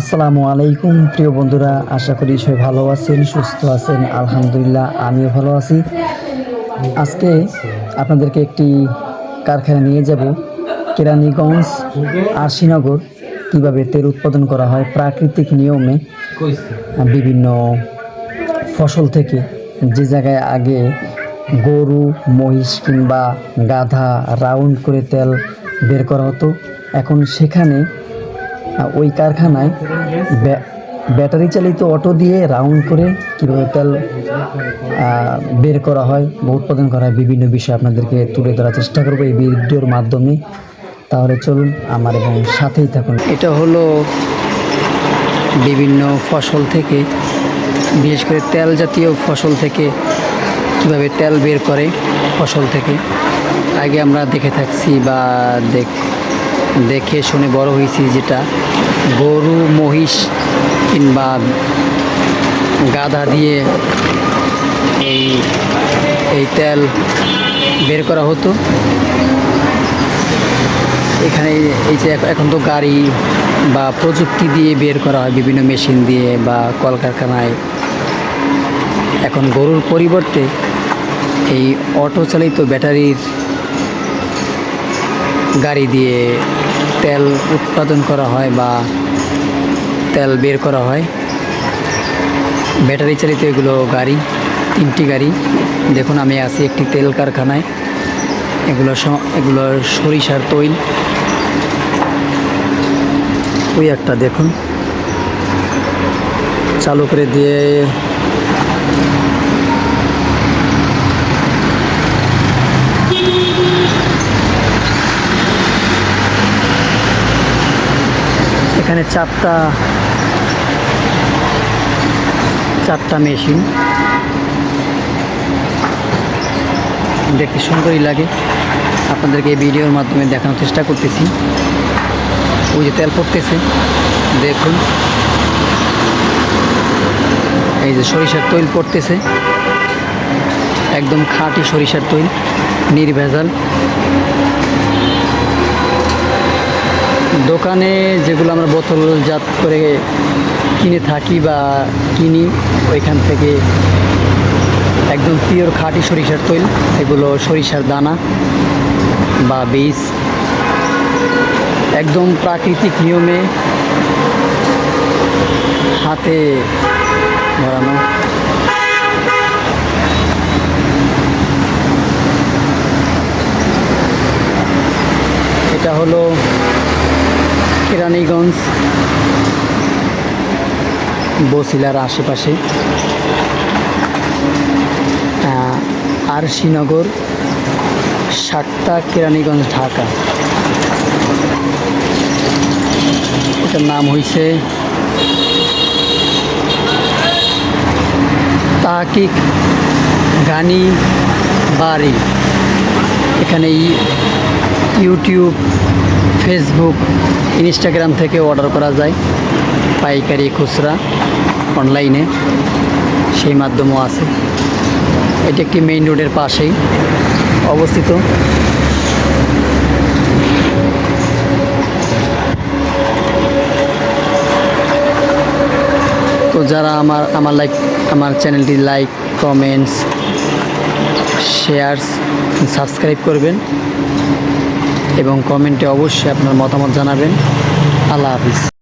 আসসালামু আলাইকুম, প্রিয় বন্ধুরা, আশা করি সবাই ভালো আছেন, সুস্থ আছেন, আলহামদুলিল্লাহ, আমিও ভালো আছি। আজকে আপনাদেরকে একটি কারখানা নিয়ে যাব, কেরানীগঞ্জ, আরশিনগর, কীভাবে তেল উৎপাদন করা হয়, প্রাকৃতিক নিয়মে, বিভিন্ন ফসল থেকে, যে জায়গায় আগে গরু, মহিষ কিংবা গাধা রাউন্ড করে তেল বের করা হতো, এখন সেখানে ওই কারখানায় ব্য- ব্যাটারি চালিত অটো দিয়ে রাউন্ড করে কীভাবে তেল বের করা হয় বা উৎপাদন করা হয় বিভিন্ন বিষয় আপনাদেরকে তুলে ধরার চেষ্টা করব এই ভিডিওর মাধ্যমে। তাহলে চলুন আমার এবং সাথেই থাকুন। এটা হলো বিভিন্ন ফসল থেকে, বিশেষ করে তেল জাতীয় ফসল থেকে কীভাবে তেল বের করে ফসল থেকে। আগে আমরা দেখে থাকছি বা দেখ দেখে শুনে বড় হয়েছি যেটা গরু, মহিষ কিংবা গাধা দিয়ে এই এই তেল বের করা হতো। এখানে এই যে এখন তো গাড়ি বা প্রযুক্তি দিয়ে বের করা হয়, বিভিন্ন মেশিন দিয়ে বা কলকারখানায়। এখন গরুর পরিবর্তে এই অটো চালিত ব্যাটারির গাড়ি দিয়ে তেল উৎপাদন করা হয় বা তেল বের করা হয়। ব্যাটারি চালিত এগুলো গাড়ি, তিনটি গাড়ি। দেখুন, আমি আছি একটি তেল কারখানায়। এগুলো এগুলো সরিষার তৈল। ওই একটা দেখুন। চালু করে দিয়ে এখানে চারটা চারটা মেশিন দেখতে সুন্দরই লাগে। আপনাদেরকে এই ভিডিওর মাধ্যমে দেখানোর চেষ্টা করতেছি। ওই যে তেল পড়তেছে। দেখুন। এই যে সরিষার তৈল পড়তেছে। একদম খাঁটি সরিষার তৈল। নির্ভেজাল। দোকানে যেগুলো আমরা বোতলজাত করে কিনে থাকি বা কিনি, ওইখান থেকে একদম পিওর খাঁটি সরিষার তৈল, এগুলো সরিষার দানা বা বীজ। একদম প্রাকৃতিক নিয়মে হাতে ধরানো। এটা হলো কেরানীগঞ্জ বসিলার আশেপাশে। আর শ্রীনগর সাতটা কেরানীগঞ্জ, ঢাকা। এটার নাম হয়েছে তাকিক গানি বাড়ি। এখানে ইউটিউব, ফেসবুক, ইনস্টাগ্রাম থেকে অর্ডার করা যায় পাইকারি খুচরা অনলাইনে সেই মাধ্যমও আছে। এটি একটি মেইন রোডের পাশেই অবস্থিত। তো যারা আমার আমার লাইক আমার চ্যানেলটি লাইক কমেন্টস শেয়ারস সাবস্ক্রাইব করবেন। এবং কমেন্টে অবশ্যই আপনার মতামত জানাবেন। আল্লাহ হাফিজ।